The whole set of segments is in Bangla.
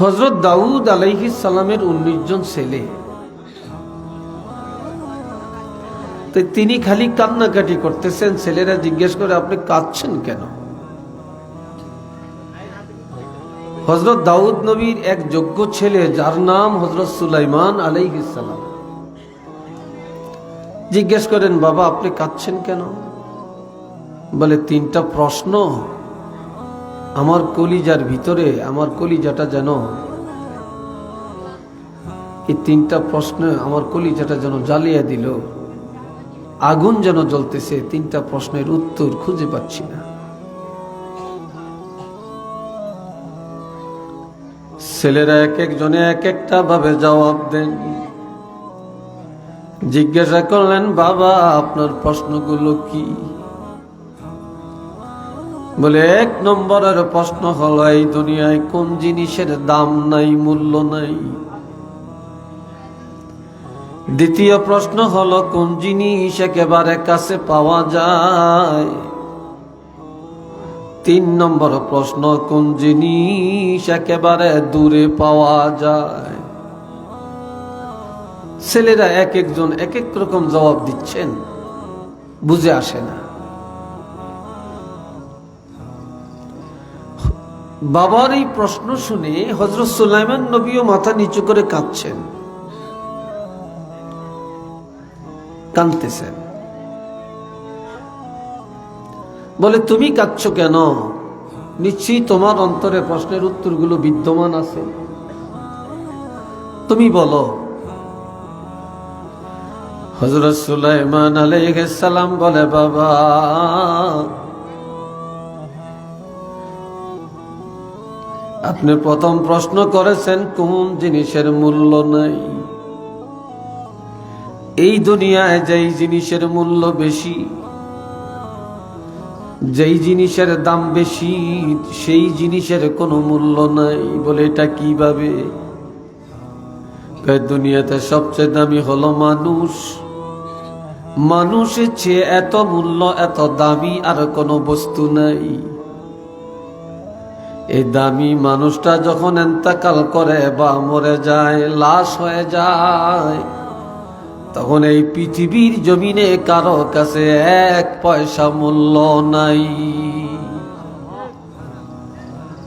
হজরত দাউদ সালামের উনিশ জন ছেলে। তো তিনি খালি কান্নাকাটি করতেছেন, ছেলেরা জিজ্ঞেস করে, আপনি কাঁদছেন কেন? হজরত দাউদ নবীর এক যোগ্য ছেলে, যার নাম হজরত সুলাইমান আলাইহিস সালাম। জিজ্ঞেস করেন, বাবা, আপনি কাঁদছেন কেন? বলে, তিনটা প্রশ্ন। আমার কলিজার ভিতরে, আমার কলিজাটা যেন, এই তিনটা প্রশ্ন আমার কলিজাটা যেন জ্বালিয়ে দিল। আগুন যেন জ্বলতেছে, তিনটা প্রশ্নের উত্তর খুঁজে পাচ্ছি না। ছেলেরা এক একজনে এক একটা ভাবে জবাব দেন। জিজ্ঞাসা করলেন, বাবা, আপনার প্রশ্নগুলো কি? বলে, এক নম্বরের প্রশ্ন হলো, এই দুনিয়ায় কোন জিনিসের দাম নাই, মূল্য নাই? দ্বিতীয় প্রশ্ন হলো, কোন জিনিস একেবারে কাছে পাওয়া যায়? তিন নম্বর প্রশ্ন, কোন জিনিস একেবারে দূরে পাওয়া যায়? ছেলেরা এক একজন এক এক রকম জবাব দিচ্ছেন, বুঝে আসে না। বাবার এই প্রশ্ন শুনে হজরত সুলাইমান নবীও মাথা নিচু করে কাঁদছেন। কাঁদতেছেন। বলে, তুমি কাঁদছ কেন? নিশ্চয়ই তোমার অন্তরে প্রশ্নের উত্তরগুলো বিদ্যমান আছে। তুমি বলো। হজরত সুলাইমান আলাইহিস আলাইসালাম বলে, বাবা আপনি প্রথম প্রশ্ন করেছেন, কোন জিনিসের মূল্য নাই? এই দুনিয়ায় যেই জিনিসের মূল্য বেশি, যেই জিনিসের দাম বেশি, সেই জিনিসের কোনো মূল্য নাই বলে এটা কীভাবে? দুনিয়াতে সবচেয়ে দামি হলো মানুষ। মানুষের চেয়ে এত মূল্য, এত দামি আর কোনো বস্তু নাই। এই দামি মানুষটা যখন এন্তাকাল করে বা মরে যায়, লাশ হয়ে যায়, তখন এই পৃথিবীর জমিনে কারও কাছে এক পয়সা মূল্য নাই।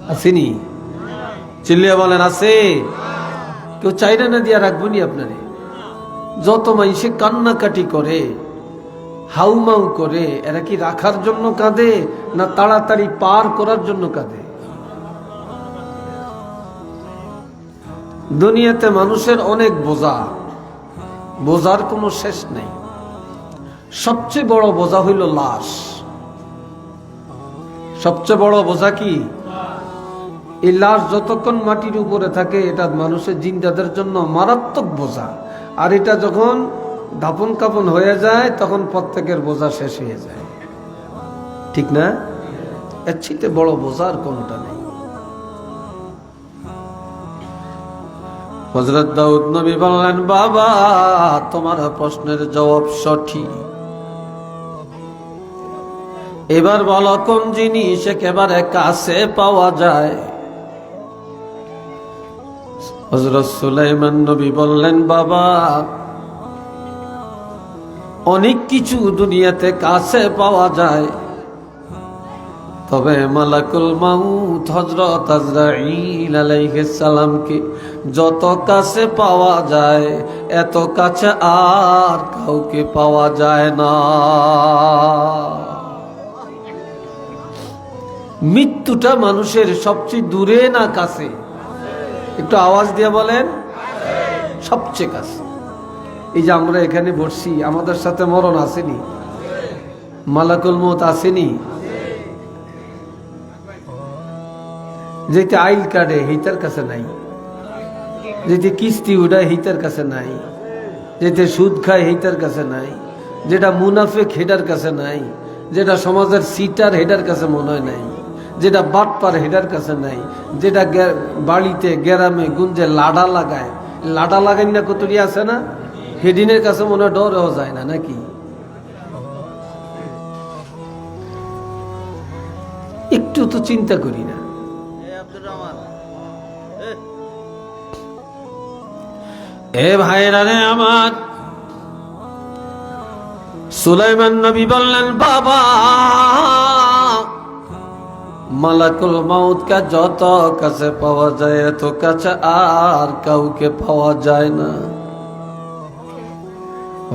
আসেনি? চিল্লিয়া বলেন, আছে। কেউ চাইনা না দিয়া রাখবনি আপনারে? যত মানুষে কান্নাকাটি করে, হাউমাউ করে, এরা কি রাখার জন্য কাঁদে না তাড়াতাড়ি পার করার জন্য কাঁদে? দুনিয়াতে মানুষের অনেক বোঝা। বোঝার কোনো শেষ নেই। সবচেয়ে বড় বোঝা হইল লাশ। সবচেয়ে বড় বোঝা কি? এই লাশ যতক্ষণ মাটির উপরে থাকে, এটা মানুষের জিন্দাদের জন্য মারাত্মক বোঝা। আর এটা যখন দাপন কাপন হয়ে যায়, তখন প্রত্যেকের বোঝা শেষ হয়ে যায়। ঠিক না? এর বড় বোঝা আর কোনোটা হজরত দাউদ নবী বললেন, বাবা, তোমার প্রশ্নের জবাব সঠিক। এবার বলো, কোন জিনিস একেবারে কাছে পাওয়া যায়? হজরত সুলাইমান নবী বললেন, বাবা, অনেক কিছু দুনিয়াতে কাছে পাওয়া যায়। তবে মালাকুল মাউত হজরত আজরাইল সালামকে যত কাছে পাওয়া যায়, এত কাছে আর কাউকে পাওয়া যায় না। মৃত্যুটা মানুষের সবচেয়ে দূরে না কাছে? একটু আওয়াজ দিয়ে বলেন। সবচেয়ে কাছে। এই যে আমরা এখানে বসছি, আমাদের সাথে মরণ আসেনি। মালাকুল মত আসেনি। যেতে আইল কাটে হিতার কাছে নাই। যেতে কিস্তি উড়ায়, হিতার কাছে নাই। যেতে সুদ খায়, হিতার কাছে নাই। যেটা মুনাফেক, হেডার কাছে নাই। যেটা সমাজের সিটার, হেডার কাছে মনে হয় নাই। যেটা বাটপার, হেডার কাছে নাই। যেটা বাড়িতে গ্রামে গুঞ্জে লাডা লাগায়। লাডা লাগাই না কতটি আছে না? হেডিনের কাছে মনে হয় ডরেও যায় না, নাকি? একটু তো চিন্তা করি না। এ ভাইরা রে আমার। সুলাইমান নবী বললেন, বাবা, মালাকুল মাউতকে যত কাছে পাওয়া যায়, এত কাছে আর কাউকে পাওয়া যায় না।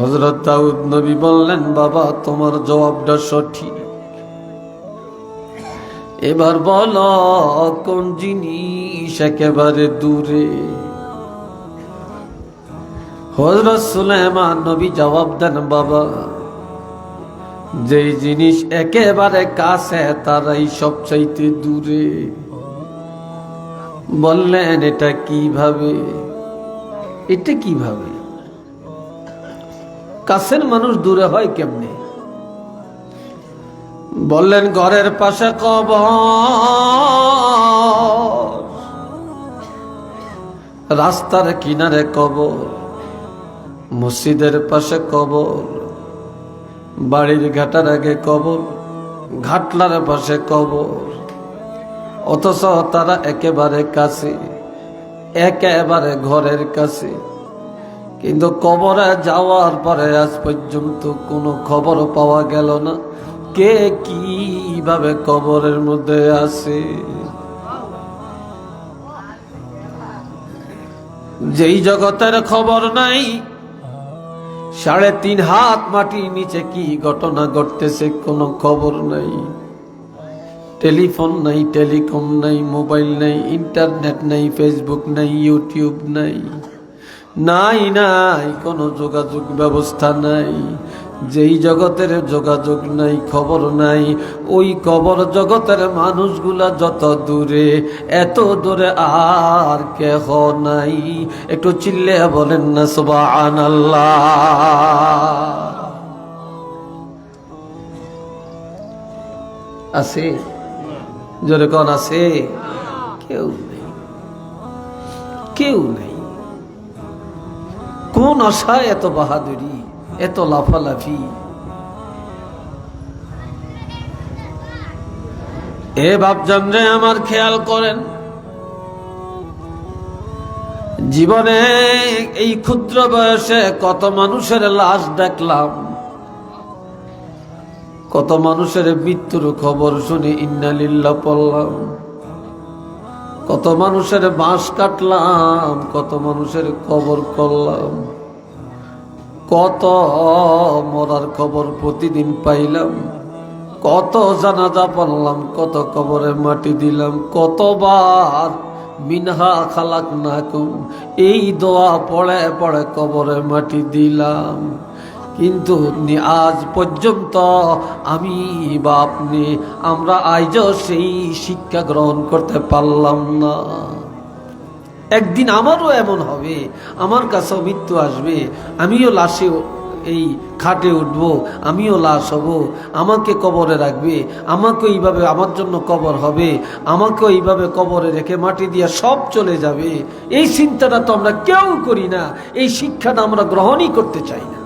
হজরত দাউদ নবী বললেন, বাবা, তোমার জবাবটা সঠিক। এবার বল, কোন জিনিস একেবারে দূরে? হজরত সুলাইমান নবী জবাব দেন, বাবা, যেই জিনিস একেবারে কাছে, তারাই সবচাইতে দূরে। বললেন, এটা কীভাবে? এটা কীভাবে? কাছের মানুষ দূরে হয় কেমনে? বললেন, ঘরের পাশে কব রাস্তার কিনারে কবর, মসজিদের পাশে কবর, বাড়ির ঘাটার আগে কবর, ঘাটলার পাশে কবর। অথচ তারা একেবারে কাছে, একেবারে ঘরের কাছে। কিন্তু কবরে যাওয়ার পরে আজ পর্যন্ত কোনো খবর পাওয়া গেল না। কে কীভাবে কবরের মধ্যে আছে? যেই জগতের খবর নাই, সাড়ে তিন হাত মাটির নিচে কি ঘটনা ঘটতেছে কোনো খবর নাই? টেলিফোন নাই, টেলিকম নাই, মোবাইল নাই, ইন্টারনেট নাই, ফেসবুক নাই, ইউটিউব নাই নাই নাই, কোনো যোগাযোগ ব্যবস্থা নাই। যেই জগতের যোগাযোগ নাই, খবর নাই, ওই কবর জগতের মানুষগুলা যত দূরে, এত দূরে আর কেহ নাই। একটু চিল্লে বলেন না সুবান আছে? জোরে কন আছে? কেউ নেই। কেউ নেই। কোন আশায় এত বাহাদুরি? এত লাফালাফি। এ বাপজান রে আমার খেয়াল করেন। জীবনে এই ক্ষুদ্র বয়সে কত মানুষের লাশ দেখলাম। কত মানুষের মৃত্যুর খবর শুনে ইন্নালিল্লা পড়লাম। কত মানুষের বাঁশ কাটলাম, কত মানুষের কবর করলাম। কত মরার খবর প্রতিদিন পাইলাম, কত জানাজা পড়লাম কত কবরে মাটি দিলাম, কতবার মিনহা খালাক নাকুম, এই দোয়া পড়ে পড়ে কবরে মাটি দিলাম। কিন্তু আজ পর্যন্ত আমি বা আপনি আমরা আজও সেই শিক্ষা গ্রহণ করতে পারলাম না। একদিন আমারও এমন হবে। আমার কাছেও মৃত্যু আসবে। আমিও লাশে এই খাটে উঠব, আমিও লাশ হব। আমাকে কবরে রাখবে, আমাকে এইভাবে আমার জন্য কবর হবে, আমাকে এইভাবে কবরে রেখে মাটি দিয়ে সব চলে যাবে। এই চিন্তাটা তো আমরা কেউ করি না। এই শিক্ষাটা আমরা গ্রহণই করতে চাই না।